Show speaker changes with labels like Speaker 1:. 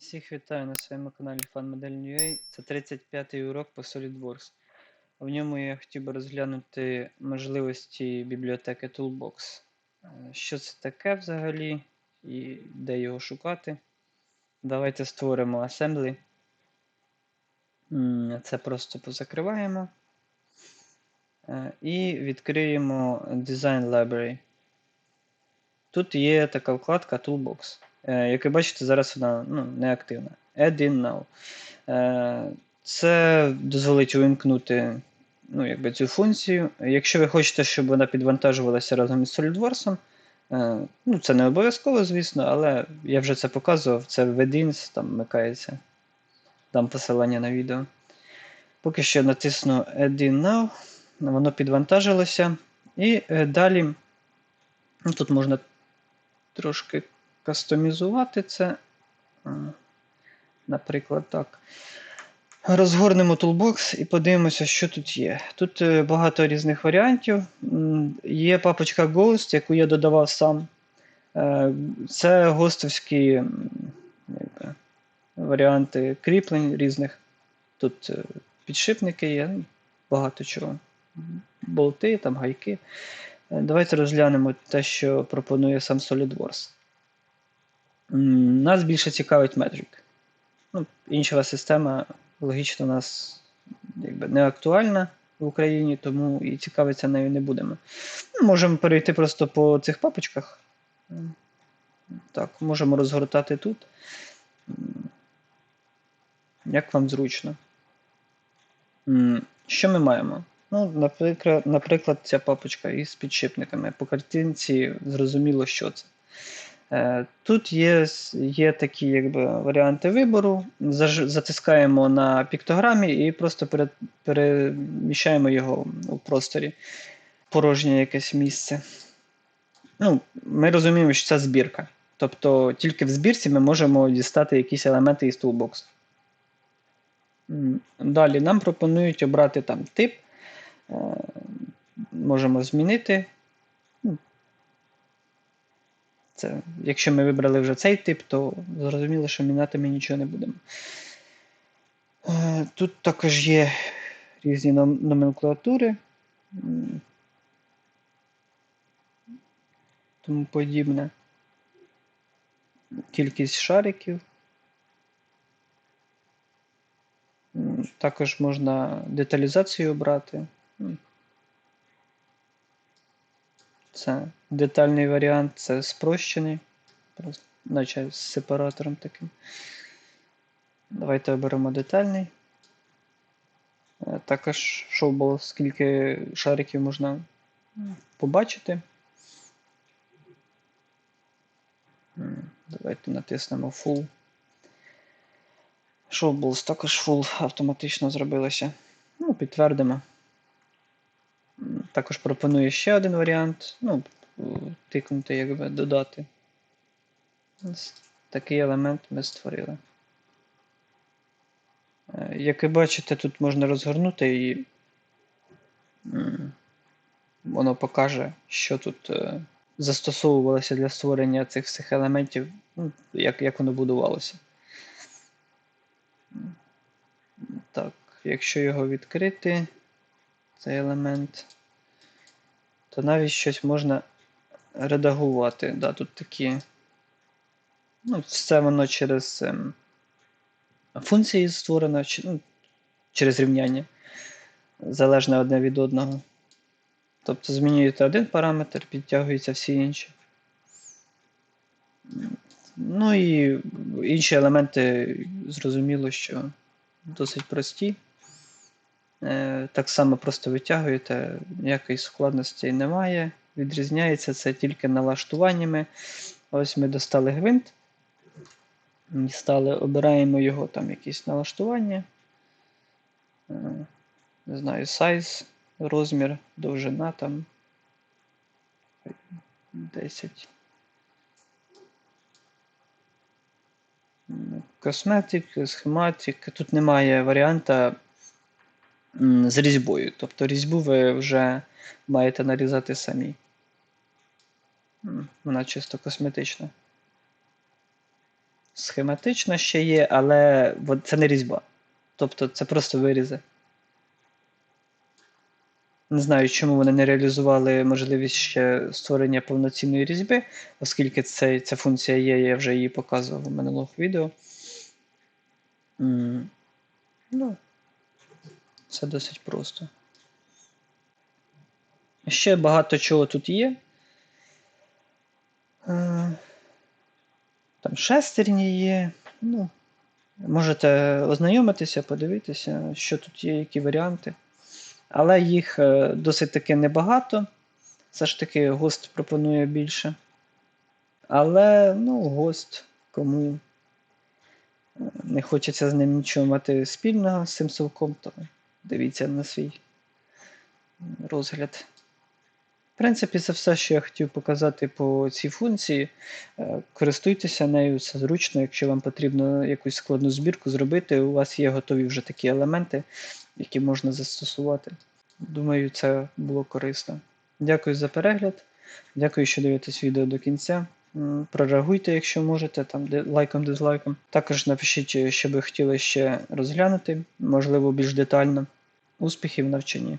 Speaker 1: Всіх вітаю на своєму каналі FunModel.ua. Це 35-й урок по SolidWorks. В ньому я хотів би розглянути можливості бібліотеки Toolbox. Е, Що це таке взагалі і де його шукати. Давайте створимо Assembly. Це просто позакриваємо. Е, І відкриємо Design Library. Тут є така вкладка Toolbox. Е, Як ви бачите, зараз вона ну, не активна. Add in now. Е, Це дозволить увімкнути ну, якби, цю функцію. Якщо ви хочете, щоб вона підвантажувалася разом із SolidWorks, е, ну, це не обов'язково, звісно, але я вже це показував. Це в там вмикається. Дам посилання на відео. Поки що натисну Add in now, воно підвантажилося. І далі ну, тут можна трошки кастомізувати це. Наприклад, так. Розгорнемо Toolbox і подивимося, що тут є. Тут е, багато різних варіантів. Є папочка Ghost, яку я додавав сам. Е, Це гостовські варіанти кріплень різних. Тут е, підшипники є, ну, багато чого. Болти, там гайки. Е, Давайте розглянемо те, що пропонує сам SolidWorks. Нас більше цікавить Metric. Ну, іншова система логічно нас якби, не актуальна в Україні, тому і цікавитися нею не будемо. Ну, Можемо перейти просто по цих папочках. Так, можемо розгортати тут. Як вам зручно. Що ми маємо? Ну, наприклад, наприклад, ця папочка із підшипниками. По картинці зрозуміло, що це. Е, Тут є, є такі якби, варіанти вибору. Затискаємо на піктограмі і просто пере, переміщаємо його у просторі. Порожнє якесь місце. Ну, ми розуміємо, що це збірка. Тобто тільки в збірці ми можемо дістати якісь елементи із toolbox. Далі нам пропонують обрати там тип. Е, Можемо змінити. Ну, Це, якщо ми вибрали вже цей тип, то зрозуміло, що міняти ми нічого не будемо. Е, Тут також є різні номенклатури. Тому подібне. Кількість шариків. Також можна деталізацію обрати. Це детальний варіант, це спрощений, наче з сепаратором таким. Давайте оберемо детальний. Е, Також шоу скільки шариків можна побачити. Давайте натиснемо Full. Showballs також full автоматично зробилося. Ну, підтвердимо. Також пропонує ще один варіант. Ну, тикнути, якби додати. Ось Такий елемент ми створили. Е, Як ви бачите, тут можна розгорнути і воно покаже, що тут е, застосовувалося для створення цих всіх елементів, ну, як, як воно будувалося. Так, якщо його відкрити, цей елемент, то навіть щось можна редагувати. Да, тут такі. Ну, все воно через ем, функції створено, чи, ну, через рівняння, залежне одне від одного. Тобто змінюєте один параметр, підтягуються всі інші. Ну і інші елементи, зрозуміло, що досить прості. Е, Так само просто витягуєте, ніякої складності немає. Відрізняється це тільки налаштуваннями. Ось ми достали гвинт. Дістали, обираємо його там якісь налаштування. Е, Не знаю, size, розмір, довжина там 10. Косметик, схематик. Тут немає варіанта з різьбою. Тобто різьбу ви вже маєте нарізати самі. Вона чисто косметична. схематична ще є, але це не різьба. Тобто це просто вирізи. Не знаю, чому вони не реалізували можливість ще створення повноцінної різьби, оскільки це, ця функція є, я вже її показував у минулих відео. М, Ну, це досить просто. Ще багато чого тут є. Е, Там шестерні є. Ну, можете ознайомитися, подивитися, що тут є, які варіанти. Але їх е, досить таки небагато. Все ж таки, гост пропонує більше. Але, ну, гост, кому е, не хочеться з ним нічого мати спільного з цим совком, то дивіться на свій розгляд. В принципі, це все, що я хотів показати по цій функції. Е, Користуйтеся нею, це зручно. Якщо вам потрібно якусь складну збірку зробити, у вас є готові вже такі елементи, які можна застосувати. Думаю, це було корисно. Дякую за перегляд. Дякую, що дивитесь відео до кінця. Прореагуйте, якщо можете, там лайком, дизлайком. Також напишіть, що ви хотіли ще розглянути, можливо, більш детально. Успіхів в навчанні!